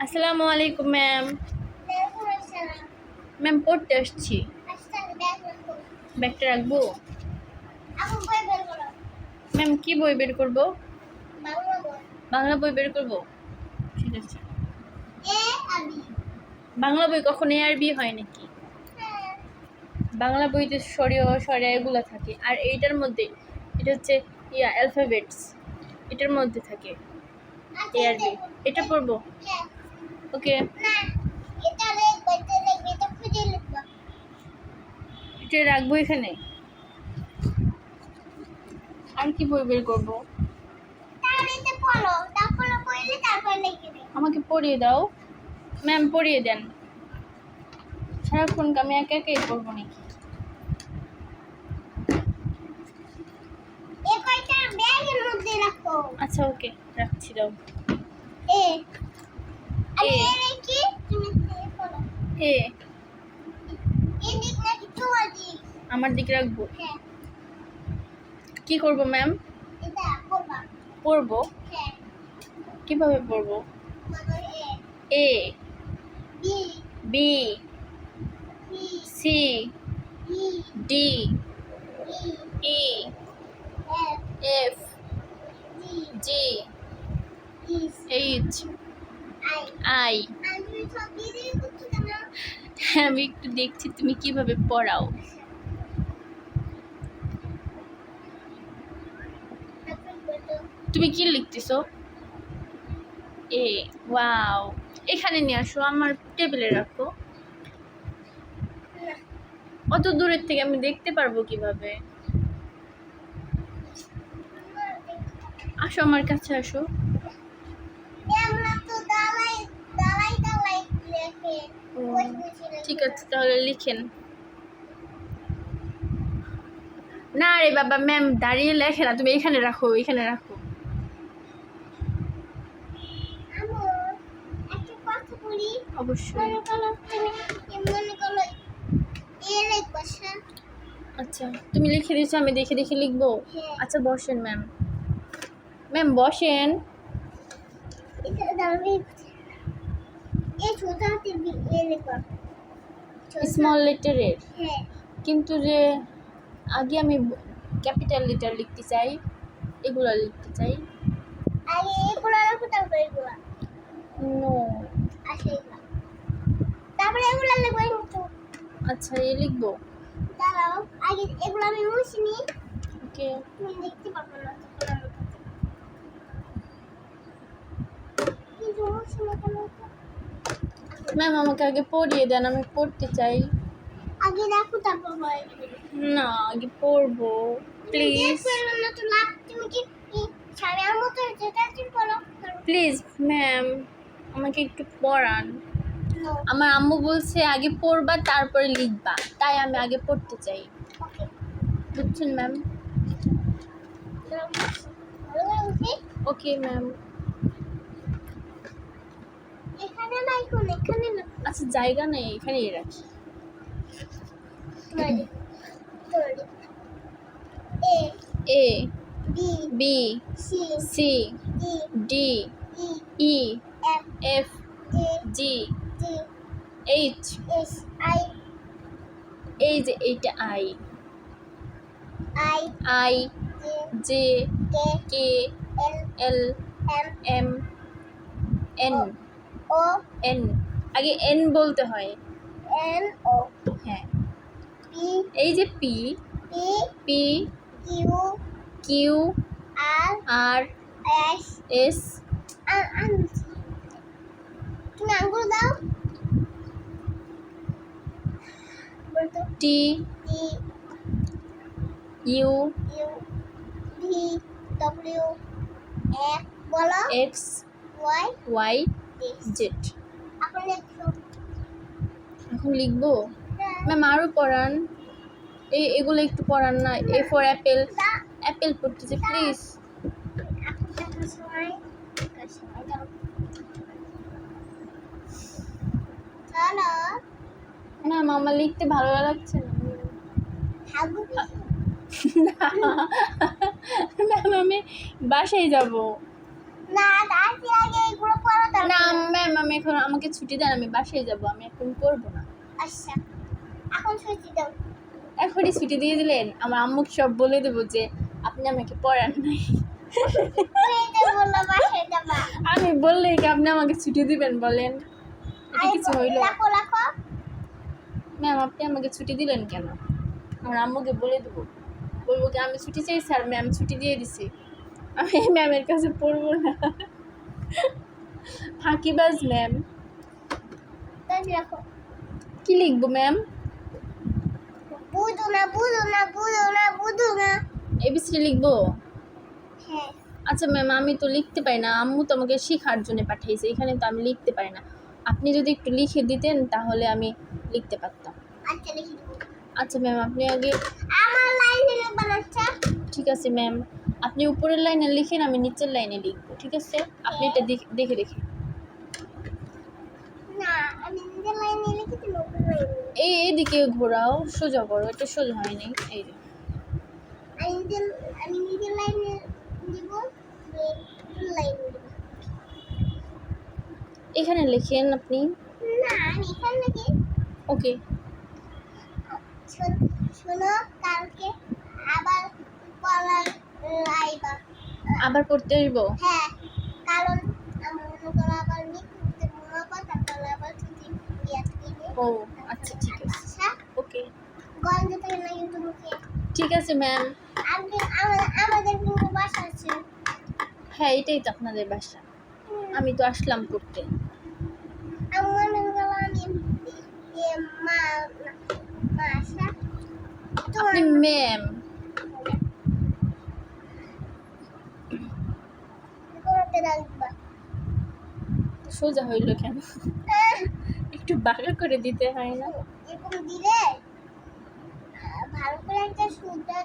আসসালামু আলাইকুম ma'am ma'am পড়তে আসছি। ব্যাগটা রাখব? ম্যাম কি বই বের করব? বাংলা বই বের করব? ঠিক আছে। বাংলা বই কখন এ আর বি হয় নাকি? বাংলা বইতে সরিয় সরিয়া এগুলো থাকে। আর এইটার মধ্যে, এটা হচ্ছে, ইয়া অ্যালফাবেটস এটার মধ্যে থাকে এ আর বি এটা পড়ব? ওকে এটা রাখব এখানে। আর কি বই বের করব? আমাকে পড়িয়ে দাও। ম্যাম পড়িয়ে দেন। সারাক্ষণ আমি একা একাই পড়ব নাকি? আচ্ছা ওকে রাখছি দাও। এ। আমার দিকে রাখব। কি করব ম্যাম পড়ব। কীভাবে পড়ব? A. B C D E F G H I আমি একটু দেখছি তুমি কীভাবে পড়াও। তুমি কি লিখতেছো? এ, ওয়াও। এখানে নিয়ে আসো, আমার টেবিলে রাখো। অত দূরের থেকে আমি দেখতে পারব কীভাবে? আসো আমার কাছে আসো। তাহলে লিখেন। না রে বাবা ম্যাম দাঁড়িয়ে লেখে না তুমি এখানে রাখো এখানে রাখো। অবশ্যই। আচ্ছা তুমি লিখে দিয়েছ আমি দেখে দেখে লিখব? হ্যাঁ। আচ্ছা বসেন ম্যাম। ম্যাম বসেন। স্মল লেটারের হ্যাঁ। কিন্তু যে আগে আমি ক্যাপিটাল লেটার লিখতে চাই এগুলো লিখতে চাই। তারপরে এগুলো। নো এগুলো। তারপরে এগুলো লিখব আচ্ছা এ লিখব। দাঁড়াও আগে এগুলো আমি মুছিনি ওকে। তুমি দেখতে পারব না কিন্তু মুছিনি কেন ম্যাম আমাকে আগে পড়িয়ে দেন আমি পড়তে চাই। আগে রাখো তারপর না আগে পড়ব প্লিজ প্লিজ ম্যাম আমাকে একটু পড়ান। আমার আম্মু বলছে আগে পড়বা তারপরে লিখবা। তাই আমি আগে পড়তে চাই। বুঝছেন ম্যাম ওকে ম্যাম এখানে নাই কোন এখানে না। আচ্ছা জায়গা নেই এখানেই রাখি। A B C D E F G H I এই যে এইটা I I I J K L L M M N O N আগে এন বলতে হয়। এন ও হ্যাঁ। পি এই যে P P P Q Q R R S S তুমি আঙ্গুল দাও। বলতো। T T U U V W F বলো। এক্স ওয়াই ওয়াই জেড এখন লিখব। ম্যাম আরও পড়ান। এই এগুলো একটু পড়ান না। এ ফর অ্যাপেল অ্যাপেল পড়তেছে প্লিজ ম্যাম আমার লিখতে ভালো লাগছে না। ম্যাম আমি বাসায় যাব। না ম্যাম আমি এখন আমাকে ছুটি দেন আমি বাসায় যাব আমি এখন পড়ব না। আচ্ছা এখন ছুটি দাও। এখনই ছুটি দিয়ে দিলেন আমার আম্মুকে সব বলে দেবো যে আপনি আমাকে পড়ান নাই। আমি বললে কি আপনি আমাকে ছুটি দিবেন বলেন? এটা কিছু হইল? ম্যাম আপনি আমাকে ছুটি দিলেন কেন? আমার আম্মুকে বলে দেবো। বলব কি আমি ছুটি চাই স্যার ম্যাম ছুটি দিয়ে দিছি। আমি ম্যামের কাছে পড়ব না। ফাঁকিবাজ ম্যাম। কি লিখব ম্যাম? বুঝো না বুঝো না বুঝো না বুঝো না। এবিসি লিখব? হ্যাঁ। আচ্ছা ম্যাম আমি তো লিখতে পারি না। আম্মু তো আমাকে শেখার জন্য পাঠিয়েছে এখানে তো আমি লিখতে পারি না। আপনি যদি একটু লিখে দিতেন তাহলে আমি লিখতে পারতাম। আচ্ছা লিখে আচ্ছা ম্যাম আপনি আগে আমার লাইনে ঠিক আছে ম্যাম। আপনি উপরের লাইনে লিখেন আমি নিচের লাইনে লিখব ঠিক আছে? আপনি এটা দেখে দেখে এই এদিকে ঘোরাও সোজা করো এটা সোজা হয়নি এই এখানে লেখেন আপনি। ওকে। শোনো কালকে আবার আবার পড়তে আসব হ্যাঁ কারণ ও আচ্ছা ঠিক আছে। আচ্ছা। ওকে। ঠিক আছে ম্যাম হ্যাঁ এটাই তো আপনাদের বাসা। আমি তো আসলাম পড়তে। মনে আপনি ম্যাম করতে রাখবা সোজা হইল কেন? একটু বাঁকা করে দিতে হয় না? এরকম দিলে ভালো করে একটা সুন্দর